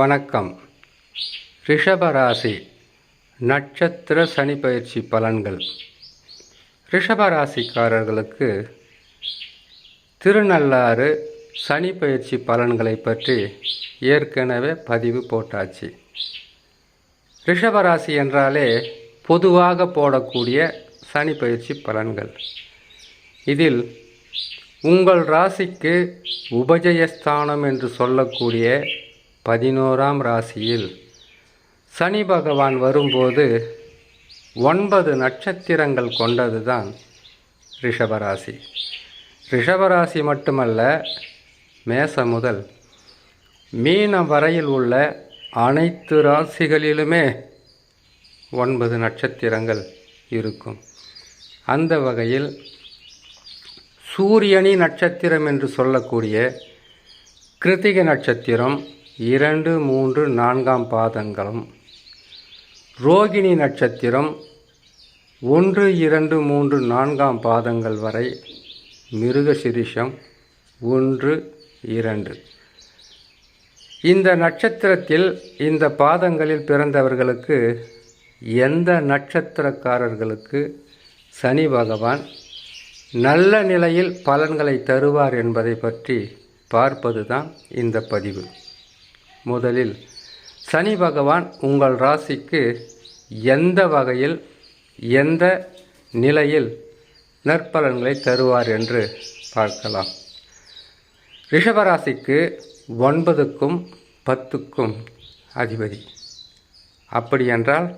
வணக்கம். ரிஷபராசி நட்சத்திர சனி பயிற்சி பலன்கள். ரிஷபராசிக்காரர்களுக்கு திருநள்ளாறு சனி பயிற்சி பலன்களை பற்றி ஏற்கனவே பதிவு போட்டாச்சு. ரிஷபராசி என்றாலே பொதுவாக போடக்கூடிய சனி பயிற்சி பலன்கள். இதில் உங்கள் ராசிக்கு உபஜயஸ்தானம் என்று சொல்லக்கூடிய பதினோராம் ராசியில் சனி பகவான் வரும்போது ஒன்பது நட்சத்திரங்கள் கொண்டதுதான் ரிஷபராசி. ரிஷபராசி மட்டுமல்ல மேச முதல் மீன வரையில் உள்ள அனைத்து ராசிகளிலுமே ஒன்பது நட்சத்திரங்கள் இருக்கும். அந்த வகையில் சூரியனி நட்சத்திரம் என்று சொல்லக்கூடிய கிருத்திகை நட்சத்திரம் இரண்டு மூன்று நான்காம் பாதங்களும். ரோகிணி நட்சத்திரம் ஒன்று இரண்டு மூன்று நான்காம் பாதங்கள் வரை. மிருகசிரிஷம் ஒன்று இரண்டு. இந்த நட்சத்திரத்தில் இந்த பாதங்களில் பிறந்தவர்களுக்கு எந்த நட்சத்திரக்காரர்களுக்கு சனி பகவான் நல்ல நிலையில் பலன்களை தருவார் என்பதை பற்றி பார்ப்பது தான் இந்த பதிவு. முதலில் சனி பகவான் உங்கள் ராசிக்கு எந்த வகையில் எந்த நிலையில் நற்பலன்களை தருவார் என்று பார்க்கலாம். ரிஷபராசிக்கு ஒன்பதுக்கும் பத்துக்கும் அதிபதி. அப்படியென்றால்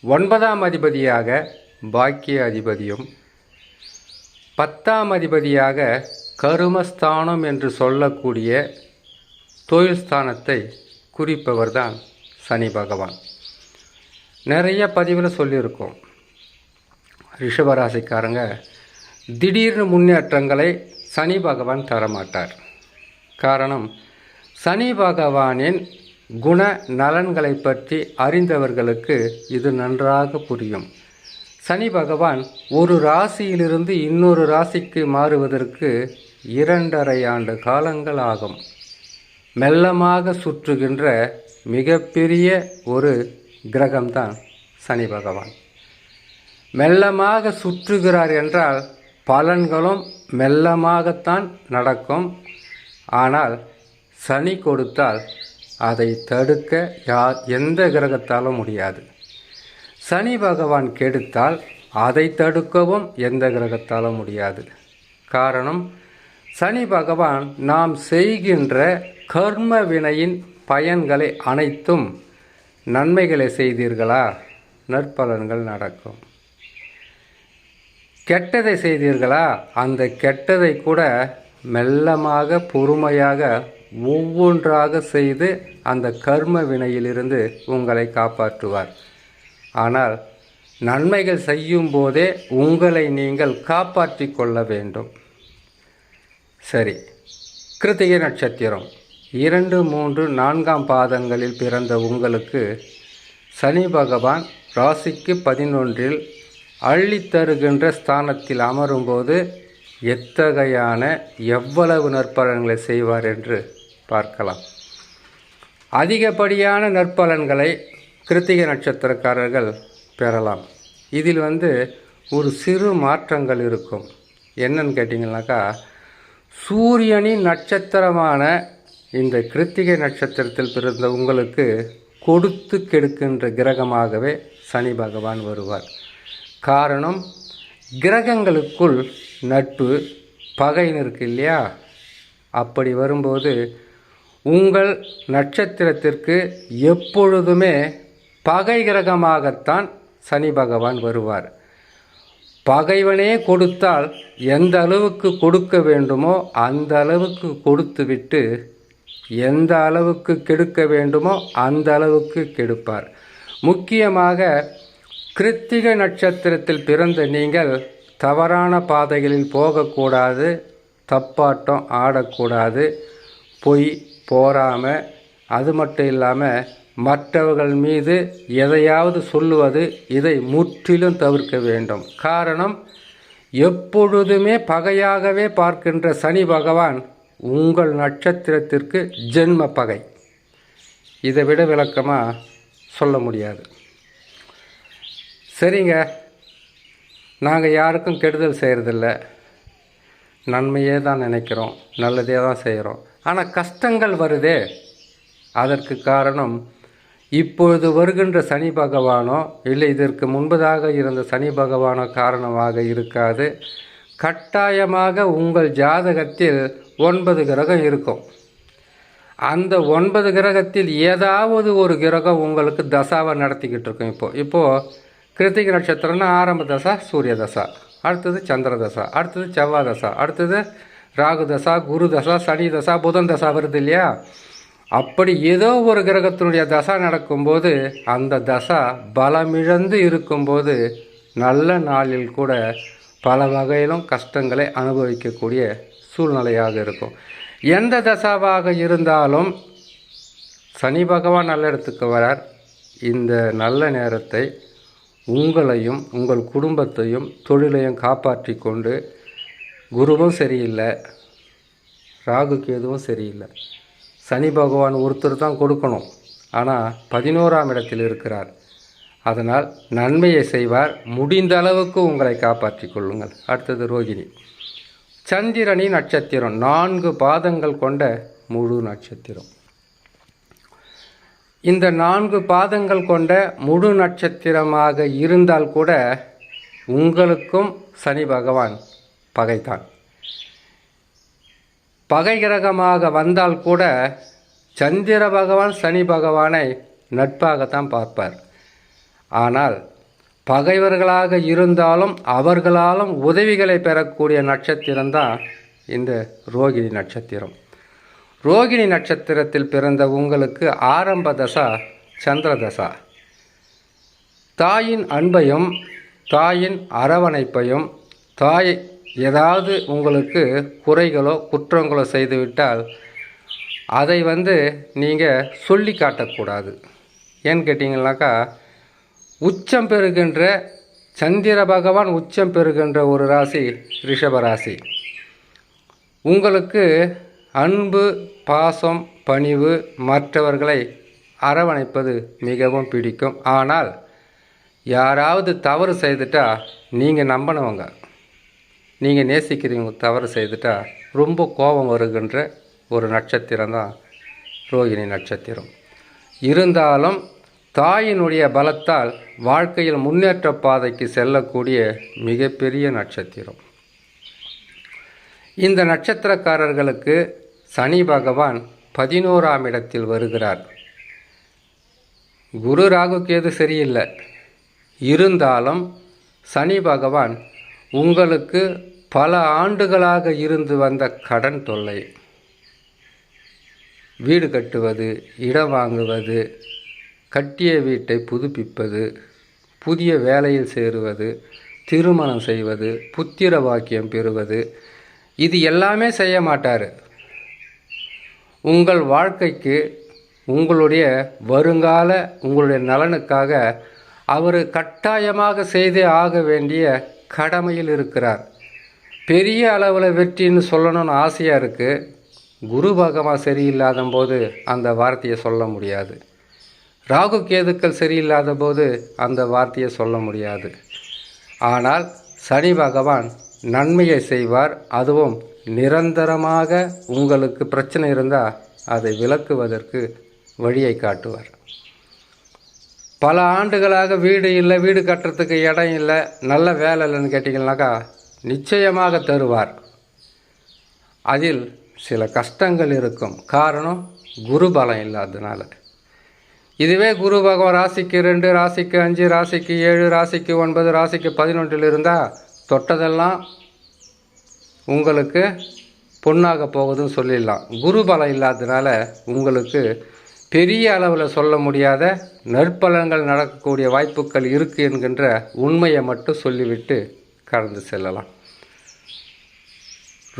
ஒன்பதாம் அதிபதியாக பாக்கிய அதிபதியும் பத்தாம் அதிபதியாக கருமஸ்தானம் என்று சொல்லக்கூடிய தொழில் ஸ்தானத்தை குறிப்பவர் தான் சனி பகவான். நிறைய பதிவில் சொல்லியிருக்கோம். ரிஷபராசிக்காரங்க திடீர்னு முன்னேற்றங்களை சனி பகவான் தரமாட்டார். காரணம் சனி பகவானின் குண நலன்களை பற்றி அறிந்தவர்களுக்கு இது நன்றாக புரியும். சனி பகவான் ஒரு ராசியிலிருந்து இன்னொரு ராசிக்கு மாறுவதற்கு இரண்டரை ஆண்டு காலங்கள் ஆகும். மெல்லமாக சுற்றுகின்ற மிகப்பெரிய ஒரு கிரகம்தான் சனி பகவான். மெல்லமாக சுற்றுகிறார் என்றால் பலன்களும் மெல்லமாகத்தான் நடக்கும். ஆனால் சனி கொடுத்தால் அதை தடுக்க யார் எந்த கிரகத்தாலும் முடியாது. சனி பகவான் கெடுத்தால் அதை தடுக்கவும் எந்த கிரகத்தாலும் முடியாது. காரணம் சனி பகவான் நாம் செய்கின்ற கர்ம வினையின் பயன்களை அனைத்தும் நன்மைகளை செய்தீர்களா? நற்பலன்கள் நடக்கும். கெட்டதை செய்தீர்களா? அந்த கெட்டதை கூட மெல்லமாக பொறுமையாக ஒவ்வொன்றாக செய்து அந்த கர்ம வினையிலிருந்து உங்களை காப்பாற்றுவார். ஆனால் நன்மைகள் செய்யும் போதே உங்களை நீங்கள் காப்பாற்றி கொள்ள வேண்டும். சரி. கிருத்திகை நட்சத்திரம். இரண்டு மூன்று நான்காம் பாதங்களில் பிறந்த உங்களுக்கு சனி பகவான் ராசிக்கு பதினொன்றில் அள்ளித்தருகின்ற ஸ்தானத்தில் அமரும்போது எத்தகையான எவ்வளவு நற்பலன்களை செய்வார் என்று பார்க்கலாம். அதிகப்படியான நற்பலன்களை கிருத்திகை நட்சத்திரக்காரர்கள் பெறலாம். இதில் வந்து ஒரு சிறு மாற்றங்கள் இருக்கும். என்னன்னு கேட்டிங்கனாக்கா சூரியனின் நட்சத்திரமான இந்த கிருத்திகை நட்சத்திரத்தில் பிறந்த உங்களுக்கு கொடுத்து கெடுக்கின்ற கிரகமாகவே சனி பகவான் வருவார். காரணம் கிரகங்களுக்குள் நட்பு பகைன்னு இருக்கு இல்லையா? அப்படி வரும்போது உங்கள் நட்சத்திரத்திற்கு எப்பொழுதுமே பகை கிரகமாகத்தான் சனி பகவான் வருவார். பகைவனே கொடுத்தால் எந்த அளவுக்கு கொடுக்க வேண்டுமோ அந்த அளவுக்கு கொடுத்துவிட்டு எந்த அளவுக்கு கெடுக்க வேண்டுமோ அந்த அளவுக்கு கெடுப்பார். முக்கியமாக கிருத்திகை நட்சத்திரத்தில் பிறந்த நீங்கள் தவறான பாதைகளில் போகக்கூடாது தப்பாட்டம் ஆடக்கூடாது பொய் போராமல் அது மட்டும் இல்லாமல் மற்றவர்கள் மீது எதையாவது சொல்லுவது இதை முற்றிலும் தவிர்க்க வேண்டும். காரணம் எப்பொழுதுமே பகையாகவே பார்க்கின்ற சனி பகவான் உங்கள் நட்சத்திரத்திற்கு ஜென்ம பகை. இதை விட விளக்கமாக சொல்ல முடியாது. சரிங்க நாங்கள் யாருக்கும் கெடுதல் செய்கிறதில்ல நன்மையே தான் நினைக்கிறோம் நல்லதே தான் செய்கிறோம் ஆனால் கஷ்டங்கள் வருதே. அதற்கு காரணம் இப்பொழுது வருகின்ற சனி பகவானோ இல்லை இதற்கு முன்பதாக இருந்த சனி பகவானோ காரணமாக இருக்காது. கட்டாயமாக உங்கள் ஜாதகத்தில் ஒன்பது கிரகம் இருக்கும். அந்த ஒன்பது கிரகத்தில் ஏதாவது ஒரு கிரகம் உங்களுக்கு தசாவை நடத்திக்கிட்டு இருக்கும் இப்போது இப்போது கிருத்திகை நட்சத்திரம்னா ஆரம்ப தசா சூரிய தசா. அடுத்தது சந்திர தசா அடுத்தது செவ்வாய் தசா அடுத்தது ராகு தசா குரு தசா சனி தசா புதன் தசா வருது இல்லையா? அப்படி ஏதோ ஒரு கிரகத்தினுடைய தசா நடக்கும்போது அந்த தசா பலமிழந்து இருக்கும்போது நல்ல நாளில் கூட பல வகையிலும் கஷ்டங்களை அனுபவிக்கக்கூடிய சூழ்நிலையாக இருக்கும். எந்த தசாவாக இருந்தாலும் சனி பகவான் நல்ல இடத்துக்கு வரார். இந்த நல்ல நேரத்தை உங்களையும் உங்கள் குடும்பத்தையும் தொழிலையும் காப்பாற்றி கொண்டு குருவும் சரியில்லை ராகு கேதுவும் சரியில்லை. சனி பகவான் ஒருத்தர் தான் கொடுக்கணும். ஆனால் பதினோராம் இடத்தில் இருக்கிறார். அதனால் நன்மையை செய்வார். முடிந்த அளவுக்கு உங்களை காப்பாற்றி கொள்ளுங்கள். அடுத்தது ரோகிணி. சந்திரனி நட்சத்திரம். நான்கு பாதங்கள் கொண்ட முழு நட்சத்திரம். இந்த நான்கு பாதங்கள் கொண்ட முழு நட்சத்திரமாக இருந்தால் கூட உங்களுக்கும் சனி பகவான் பகைத்தான். பகை கிரகமாக வந்தால் கூட சந்திர பகவான் சனி பகவானை நட்பாகத்தான் பார்ப்பார். ஆனால் பகைவர்களாக இருந்தாலும் அவர்களாலும் உதவிகளை பெறக்கூடிய நட்சத்திரம்தான் இந்த ரோகிணி நட்சத்திரம். ரோகிணி நட்சத்திரத்தில் பிறந்த உங்களுக்கு ஆரம்ப தசா சந்திர தசா. தாயின் அன்பையும் தாயின் அரவணைப்பையும் தாய் ஏதாவது உங்களுக்கு குறைகளோ குற்றங்களோ செய்துவிட்டால் அதை வந்து நீங்கள் சொல்லி காட்டக்கூடாது. ஏன்னு கேட்டிங்கனாக்கா உச்சம் பெறுகின்ற சந்திர பகவான் உச்சம் பெறுகின்ற ஒரு ராசி ரிஷப ராசி. உங்களுக்கு அன்பு பாசம் பணிவு மற்றவர்களை அரவணைப்பது மிகவும் பிடிக்கும். ஆனால் யாராவது தவறு செய்துட்டால் நீங்கள் நம்பினவங்க நீங்கள் நேசிக்கிறவங்க தவறு செய்துட்டால் ரொம்ப கோபம் வருகின்ற ஒரு நட்சத்திரம் தான் ரோகிணி நட்சத்திரம். இருந்தாலும் தாயினுடைய பலத்தால் வாழ்க்கையில் முன்னேற்ற பாதைக்கு செல்லக்கூடிய மிகப்பெரிய நட்சத்திரம். இந்த நட்சத்திரக்காரர்களுக்கு சனி பகவான் பதினோராம் இடத்தில் வருகிறார். குரு ராகுக்கு எது சரியில்லை. இருந்தாலும் சனி பகவான் உங்களுக்கு பல ஆண்டுகளாக இருந்து வந்த கடன் தொல்லை. வீடு கட்டுவது இடம் வாங்குவது கட்டிய வீட்டை புதுப்பிப்பது புதிய வேலையில் சேருவது திருமணம் செய்வது புத்திர வாக்கியம் பெறுவது இது எல்லாமே செய்ய மாட்டார். உங்கள் வாழ்க்கைக்கு உங்களுடைய வருங்கால உங்களுடைய நலனுக்காக அவர் கட்டாயமாக செய்தே ஆக வேண்டிய கடமையில் இருக்கிறார். பெரிய அளவில் வெற்றின்னு சொல்லணும்னு ஆசையாக இருக்குது குரு பகவான் சரியில்லாத போது அந்த வார்த்தையை சொல்ல முடியாது. ராகு கேதுக்கள் சரியில்லாத போது அந்த வார்த்தையை சொல்ல முடியாது. ஆனால் சனி பகவான் நன்மையை செய்வார். அதுவும் நிரந்தரமாக உங்களுக்கு பிரச்சனை இருந்தால் அதை விளக்குவதற்கு வழியை காட்டுவார். பல ஆண்டுகளாக வீடு இல்லை வீடு கட்டுறதுக்கு இடம் இல்லை நல்ல வேலை இல்லைன்னு கேட்டிங்கனாக்கா நிச்சயமாக தருவார். அதில் சில கஷ்டங்கள் இருக்கும். காரணம் குரு பலம் இல்லாததுனால. இதுவே குரு பகவான் ராசிக்கு ரெண்டு ராசிக்கு அஞ்சு ராசிக்கு ஏழு ராசிக்கு ஒன்பது ராசிக்கு பதினொன்றில் இருந்தால் தொட்டதெல்லாம் உங்களுக்கு பொண்ணாக போகுதுன்னு சொல்லிடலாம். குரு பலம் இல்லாததுனால உங்களுக்கு பெரிய அளவில் சொல்ல முடியாத நற்பலன்கள் நடக்கக்கூடிய வாய்ப்புகள் இருக்குது என்கின்ற உண்மையை மட்டும் சொல்லிவிட்டு கடந்து செல்லலாம்.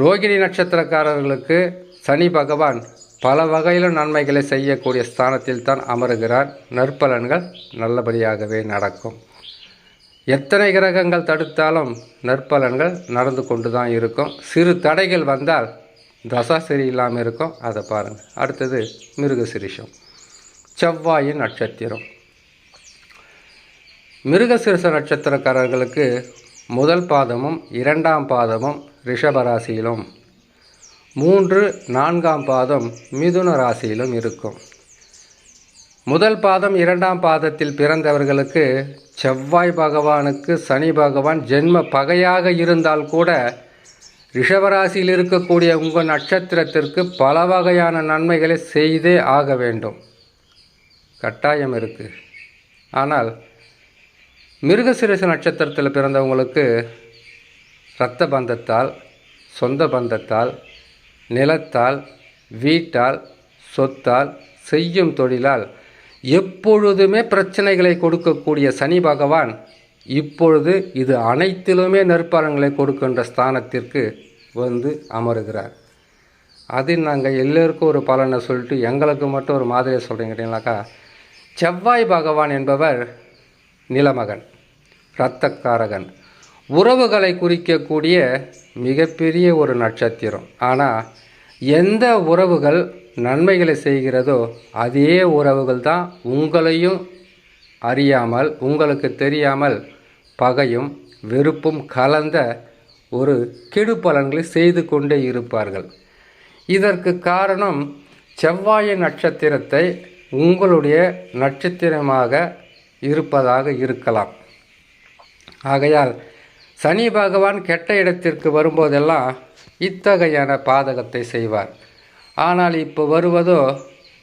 ரோகிணி நட்சத்திரக்காரர்களுக்கு சனி பகவான் பல வகையிலும் நன்மைகளை செய்யக்கூடிய ஸ்தானத்தில் தான் அமருகிறார். நற்பலன்கள் நல்லபடியாகவே நடக்கும். எத்தனை கிரகங்கள் தடுத்தாலும் நற்பலன்கள் நடந்து கொண்டு தான் இருக்கும். சிறு தடைகள் வந்தால் தசா சரியில்லாமல் இருக்கும். அதை பாருங்கள் அடுத்தது மிருகசிரிஷம். செவ்வாயின் நட்சத்திரம். மிருகசிரச நட்சத்திரக்காரர்களுக்கு முதல் பாதமும் இரண்டாம் பாதமும் ரிஷபராசியிலும் மூன்று நான்காம் பாதம் மிதுன ராசியிலும் இருக்கும். முதல் பாதம் இரண்டாம் பாதத்தில் பிறந்தவர்களுக்கு செவ்வாய் பகவானுக்கு சனி பகவான் ஜென்ம பகையாக இருந்தால் கூட ரிஷபராசியில் இருக்கக்கூடிய உங்கள் நட்சத்திரத்திற்கு பல வகையான நன்மைகளை செய்தே ஆக வேண்டும். கட்டாயம் இருக்குது ஆனால் மிருகசிரச நட்சத்திரத்தில் பிறந்தவங்களுக்கு இரத்த பந்தத்தால் சொந்த பந்தத்தால் நிலத்தால் வீட்டால் சொத்தால் செய்யும் தொழிலால் எப்பொழுதுமே பிரச்சனைகளை கொடுக்கக்கூடிய சனி பகவான் இப்பொழுது இது அனைத்திலுமே நற்பலன்களை கொடுக்கின்ற ஸ்தானத்திற்கு வந்து அமருகிறார். அது நாங்கள் எல்லோருக்கும் ஒரு பலனை சொல்லிட்டு எங்களுக்கு மட்டும் ஒரு மாதிரியை சொல்கிறீங்க கேட்டீங்களாக்கா செவ்வாய் பகவான் என்பவர் நிலமகன் இரத்தக்காரகன். உறவுகளை குறிக்கக்கூடிய மிகப்பெரிய ஒரு நட்சத்திரம். ஆனால் எந்த உறவுகள் நன்மைகளை செய்கிறதோ அதே உறவுகள் தான் உங்களையும் அறியாமல் உங்களுக்கு தெரியாமல் பகையும் வெறுப்பும் கலந்த ஒரு கெடு பலன்களை செய்து கொண்டே இருப்பார்கள். இதற்கு காரணம் செவ்வாய் நட்சத்திரத்தை உங்களுடைய நட்சத்திரமாக இருப்பதாக இருக்கலாம். ஆகையால் சனி பகவான் கெட்ட இடத்திற்கு வரும்போதெல்லாம் இத்தகையான பாதகத்தை செய்வார். ஆனால் இப்போ வருவதோ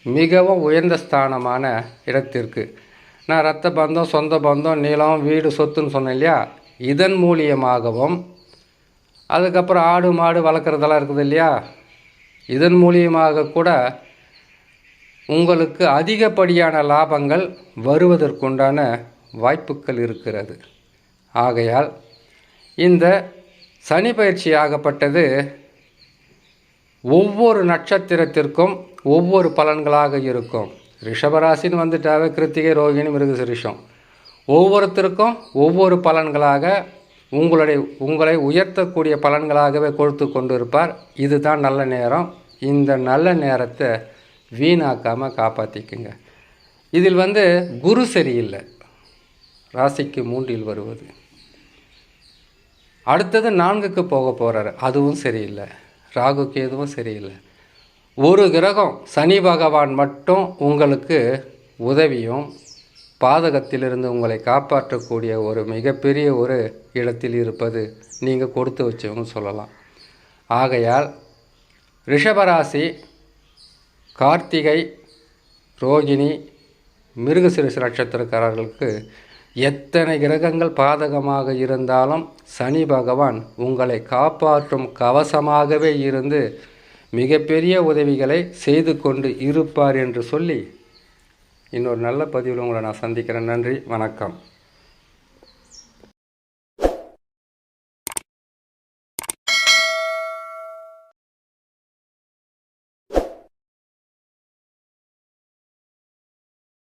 மிகவும் உயர்ந்த ஸ்தானமான இடத்திற்கு. நான் ரத்த பந்தம் சொந்த பந்தம் நிலம் வீடு சொத்துன்னு சொன்னேன் இல்லையா? இதன் மூலியமாகவும் அதுக்கப்புறம் ஆடு மாடு வளர்க்குறதெல்லாம் இருக்குது இல்லையா? இதன் மூலியமாக கூட உங்களுக்கு அதிகப்படியான லாபங்கள் வருவதற்குண்டான வாய்ப்புகள் இருக்கிறது. ஆகையால் இந்த சனி பயிற்சி ஆகப்பட்டது ஒவ்வொரு நட்சத்திரத்திற்கும் ஒவ்வொரு பலன்களாக இருக்கும். ரிஷபராசின்னு வந்துட்டாவே கிருத்திகை ரோகிணி மிருகசிரிஷம். ஒவ்வொருத்தருக்கும் ஒவ்வொரு பலன்களாக உங்களுடைய உங்களை உயர்த்தக்கூடிய பலன்களாகவே கொடுத்து கொண்டு இருப்பார் இதுதான் நல்ல நேரம். இந்த நல்ல நேரத்தை வீணாக்காமல் காப்பாற்றிக்குங்க இதில் வந்து குரு சரியில்லை. ராசிக்கு மூன்றில் வருவது. அடுத்தது நான்குக்கு போக போகிறாரு அதுவும் சரியில்லை. ராகுக்கு எதுவும் சரியில்லை. ஒரு கிரகம் சனி பகவான் மட்டும் உங்களுக்கு உதவியும் பாதகத்திலிருந்து உங்களை காப்பாற்றக்கூடிய ஒரு மிகப்பெரிய ஒரு இடத்தில் இருப்பது நீங்கள் கொடுத்து வச்சவங்க சொல்லலாம். ஆகையால் ரிஷபராசி கார்த்திகை ரோகிணி மிருகசிறு நட்சத்திரக்காரர்களுக்கு எத்தனை கிரகங்கள் பாதகமாக இருந்தாலும் சனி பகவான் உங்களை காப்பாற்றும் கவசமாகவே இருந்து மிகப்பெரிய உதவிகளை செய்து கொண்டு இருப்பார் என்று சொல்லி இன்னொரு நல்ல பதிவில் உங்களை நான் சந்திக்கிறேன். நன்றி வணக்கம்.